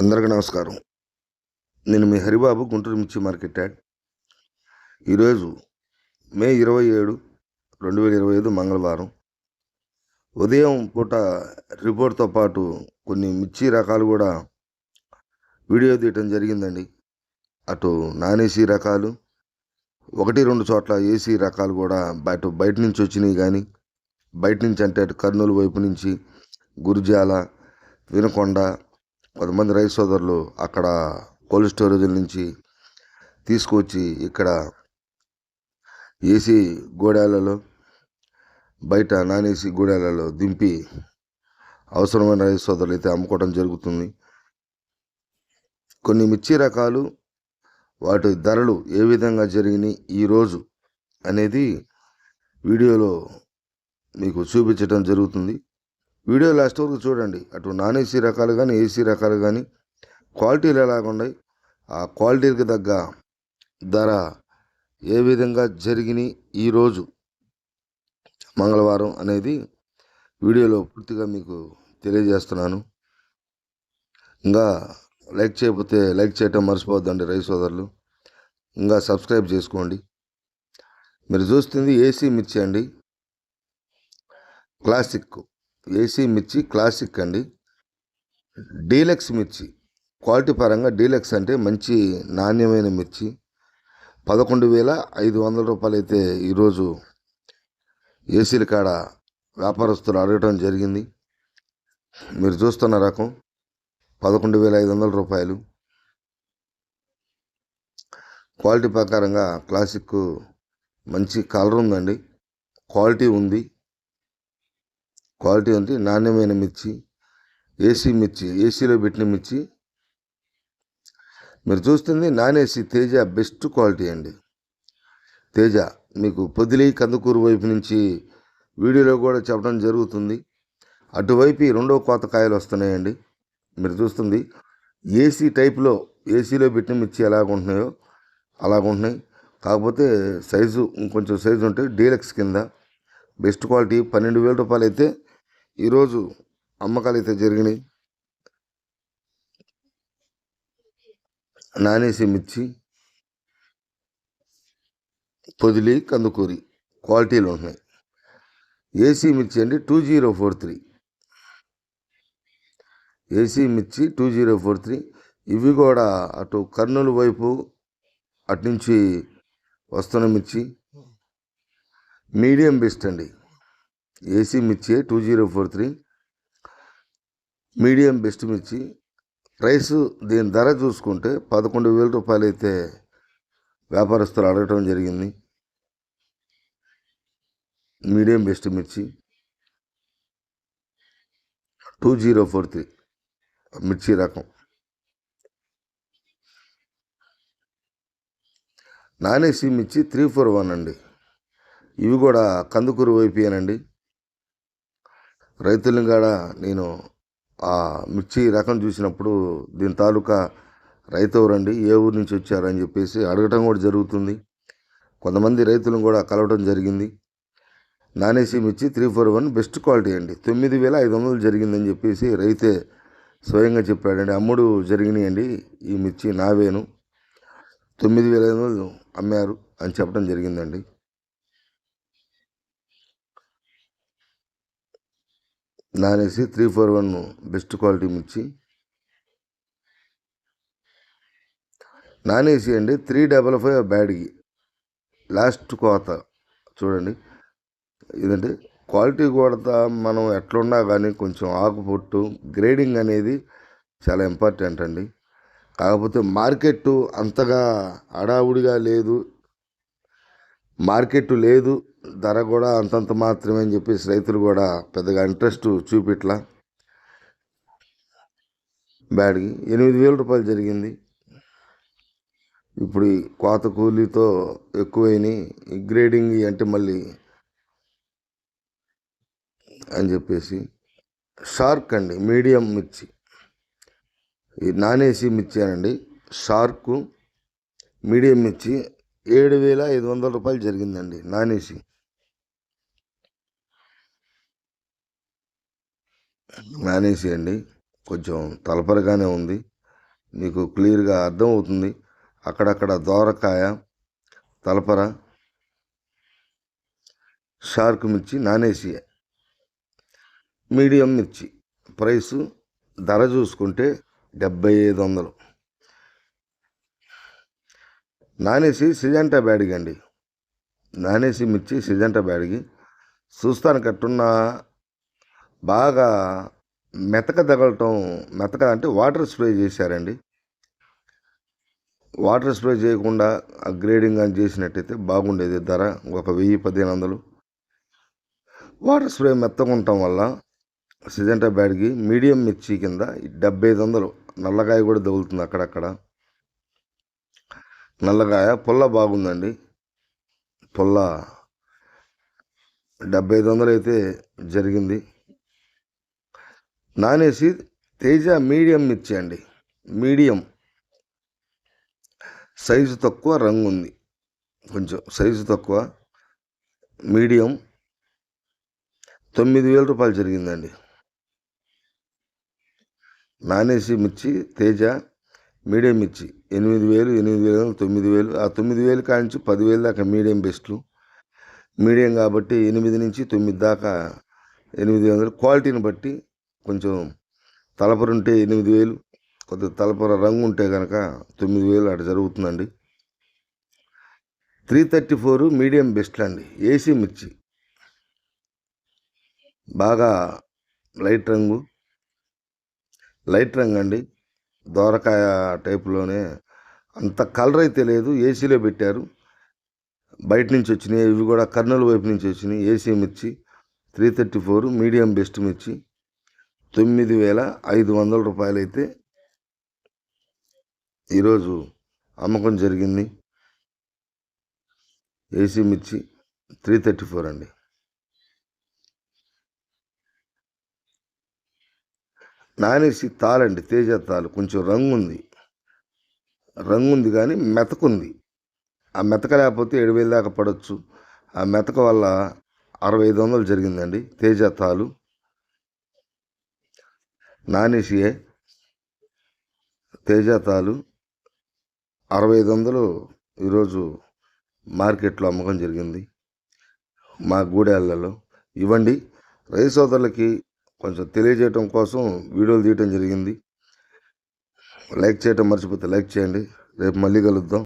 అందరికీ నమస్కారం. నేను మీ హరిబాబు గుంటూరు మిర్చి మార్కెట్ యాడ్. ఈరోజు మే ఇరవై ఏడు రెండు వేల ఇరవై ఐదు మంగళవారం. ఉదయం పూట రిపోర్ట్తో పాటు కొన్ని మిర్చి రకాలు కూడా వీడియో తీయటం జరిగిందండి. అటు నాన్ ఏసీ రకాలు ఒకటి రెండు చోట్ల ఏసీ రకాలు కూడా అటు బయట నుంచి వచ్చినాయి కానీ బయట నుంచి అంటే అటు కర్నూలు వైపు నుంచి గురిజాల వినకొండ కొంతమంది రైతు సోదరులు అక్కడ కోల్డ్ స్టోరేజ్ నుంచి తీసుకొచ్చి ఇక్కడ ఏసీ గోడాలలో బయట నాన్ ఏసీ గోడాలలో దింపి అవసరమైన రైతు సోదరులు అయితే అమ్ముకోవడం జరుగుతుంది. కొన్ని మిర్చి రకాలు వాటి ధరలు ఏ విధంగా జరిగినాయి ఈరోజు అనేది వీడియోలో మీకు చూపించడం జరుగుతుంది. వీడియో లాస్ట్ వరకు చూడండి. అటు నాన్ ఏసీ రకాలు కానీ ఏసీ రకాలు కానీ క్వాలిటీలు ఎలాగ ఉన్నాయి? ఆ క్వాలిటీకి తగ్గ ధర ఏ విధంగా జరిగినాయి ఈరోజు మంగళవారం అనేది వీడియోలో పూర్తిగా మీకు తెలియజేస్తున్నాను. ఇంకా లైక్ చేయకపోతే లైక్ చేయటం మర్చిపోవద్దండి రైతు సోదరులు. ఇంకా సబ్స్క్రైబ్ చేసుకోండి. మీరు చూస్తుంది ఏసీ మిర్చి అండి. క్లాసిక్. ఏసీ మిర్చి క్లాసిక్ అండి. డీలక్స్ మిర్చి క్వాలిటీ పరంగా డీలక్స్ అంటే మంచి నాణ్యమైన మిర్చి. పదకొండు వేల ఐదు వందల రూపాయలు అయితే ఈరోజు ఏసీల కాడ వ్యాపారస్తులు అడగటం జరిగింది. మీరు చూస్తున్న రకం పదకొండు వేల ఐదు వందల రూపాయలు. క్వాలిటీ ప్రకారంగా క్లాసిక్ మంచి కలర్ ఉందండి. క్వాలిటీ ఉంది. క్వాలిటీ ఉంది నాణ్యమైన మిర్చి ఏసీ మిర్చి ఏసీలో పెట్టిన మిర్చి. మీరు చూస్తుంది non AC Teja best quality అండి. తేజ మీకు పొదిలి కందుకూరు వైపు నుంచి వీడియోలో కూడా చెప్పడం జరుగుతుంది. అటువైపు రెండో కోత కాయలు వస్తున్నాయండి. మీరు చూస్తుంది ఏసీ టైప్లో ఏసీలో పెట్టిన మిర్చి ఎలాగుంటున్నాయో అలాగుంటున్నాయి కాకపోతే సైజు ఇంకొంచెం సైజు ఉంటాయి డీలక్స్ కింద బెస్ట్ క్వాలిటీ పన్నెండు వేల రూపాయలు అయితే ఈరోజు అమ్మకాలు అయితే జరిగినాయి. నానేసి మిర్చి పొదిలి కందుకూరి క్వాలిటీలు ఉన్నాయి. ఏసీ మిర్చి అండి two zero four three. AC మిర్చి టూ జీరో ఫోర్ త్రీ. ఇవి కూడా అటు కర్నూలు వైపు అటు నుంచి వస్తున్న మిర్చి. మీడియం బెస్ట్ అండి. ఏసీ మిర్చి two zero four three. Medium best మిర్చి. ప్రైస్ దీని ధర చూసుకుంటే పదకొండు వేల రూపాయలు అయితే వ్యాపారస్తులు అడగటం జరిగింది. మీడియం బెస్ట్ మిర్చి. Two zero four three. మిర్చి రకం. నాన్ ఏసీ మిర్చి త్రీ ఫోర్ వన్ అండి. ఇవి కూడా కందుకూరు వైపుయేనండి రైతులను కూడా నేను ఆ మిర్చి రకం చూసినప్పుడు దీని తాలూకా రైతవరండి ఏ ఊరు నుంచి వచ్చారని చెప్పేసి అడగటం కూడా జరుగుతుంది. కొంతమంది రైతులను కూడా కలవడం జరిగింది. నానేసి మిర్చి three four one best quality అండి. తొమ్మిది వేల ఐదు వందలు జరిగిందని చెప్పేసి రైతే స్వయంగా చెప్పాడండి. అమ్ముడు జరిగినాయండి ఈ మిర్చి నావేను తొమ్మిది వేల ఐదు వందలు అమ్మారు అని చెప్పడం జరిగిందండి. Non AC three four one best quality మిర్చి. నాన్ ఏసీ అండి త్రీ డబల్ ఫైవ్ బ్యాడ్కి. లాస్ట్ కోత. చూడండి. ఇదండి. క్వాలిటీ కూడా మనం ఎట్లున్నా కానీ కొంచెం ఆకు పొట్టు గ్రేడింగ్ అనేది చాలా ఇంపార్టెంట్ అండి. కాకపోతే మార్కెట్ అంతగా హడావుడిగా లేదు. మార్కెట్ లేదు. ధర కూడా అంతంత మాత్రమే అని చెప్పేసి రైతులు కూడా పెద్దగా ఇంట్రెస్ట్ చూపిట్లా. బ్యాడ్కి ఎనిమిది వేల రూపాయలు జరిగింది. ఇప్పుడు కోత కూలీతో ఎక్కువైనాయి గ్రేడింగ్ అంటే మళ్ళీ అని చెప్పేసి షార్క్ అండి మీడియం మిర్చి. ఈ నాన్ ఏసీ మిర్చి అనండి షార్కు మీడియం మిర్చి ఏడు వేల ఐదు వందల రూపాయలు జరిగిందండి నాన్ ఏసీ అండి కొంచెం తలపరగానే ఉంది. మీకు క్లియర్గా అర్థమవుతుంది. అక్కడక్కడ దోరకాయ తలపర షార్క్ మిర్చి నానేసి మీడియం మిర్చి. ప్రైసు ధర చూసుకుంటే డెబ్బై ఐదు వందలు. నానేసి సిజంటా బ్యాడిగండి. నానేసి మిర్చి సిజంటా బ్యాడిగి. చూస్తాను కట్టున్న బాగా మెతక తగలటం మెతక అంటే వాటర్ స్ప్రే చేశారండి. వాటర్ స్ప్రే చేయకుండా ఆ గ్రేడింగ్ అని చేసినట్టయితే బాగుండేది ధర ఒక వెయ్యి పదిహేను వందలు. వాటర్ స్ప్రే మెత్తగా ఉండటం వల్ల సిజంటా బ్యాడ్కి మీడియం మిర్చి కింద డెబ్బై ఐదు వందలు. నల్లకాయ కూడా తగులుతుంది అక్కడక్కడ. నల్లకాయ పుల్ల బాగుందండి. పుల్ల డెబ్బై ఐదు వందలు అయితే జరిగింది. నానేసి తేజ మీడియం మిర్చి అండి మీడియం. సైజు తక్కువ రంగు ఉంది. కొంచెం సైజు తక్కువ మీడియం. తొమ్మిది వేల రూపాయలు జరిగిందండి. నానేసి మిర్చి తేజ మీడియం మిర్చి. ఎనిమిది వేలు ఎనిమిది వేలు తొమ్మిది వేలు. ఆ తొమ్మిది వేలు కానించి పదివేలు దాకా మీడియం బెస్ట్లు. మీడియం కాబట్టి ఎనిమిది నుంచి తొమ్మిది దాకా ఎనిమిది వందలు. క్వాలిటీని బట్టి కొంచెం తలపర ఉంటే ఎనిమిది వేలు కొద్దిగా తలపర రంగు ఉంటే కనుక తొమ్మిది వేలు అటు జరుగుతుందండి. త్రీ థర్టీ ఫోర్ మీడియం బెస్ట్లు అండి ఏసీ మిర్చి. బాగా లైట్ రంగు లైట్ రంగు అండి దోరకాయ టైప్లోనే అంత కలర్ అయితే లేదు ఏసీలో పెట్టారు. బయట నుంచి వచ్చినాయి ఇవి కూడా కర్నూలు వైపు నుంచి వచ్చినాయి ఏసీ మిర్చి. Three thirty four medium best మిర్చి. తొమ్మిది వేల ఐదు వందల రూపాయలు అయితే ఈరోజు అమ్మకం జరిగింది. ఏసీ మిర్చి త్రీ థర్టీ ఫోర్ అండి. నానేసి తాళండి తేజ తాలు కొంచెం రంగు ఉంది రంగు ఉంది కానీ మెతకుంది. ఆ మెతక లేకపోతే ఏడు వేలు దాకా పడవచ్చు ఆ మెతక వల్ల అరవై ఐదు వందలు జరిగిందండి తేజ తాలు. నానేసియే తేజ తాలు అరవై ఐదు వందలు ఈరోజు మార్కెట్లో అమ్మకం జరిగింది. మా గూడెళ్ళలో ఇవ్వండి. రైతు సోదరులకి కొంచెం తెలియజేయటం కోసం వీడియోలు తీయటం జరిగింది. లైక్ చేయటం మర్చిపోతే లైక్ చేయండి. రేపు మళ్ళీ కలుద్దాం.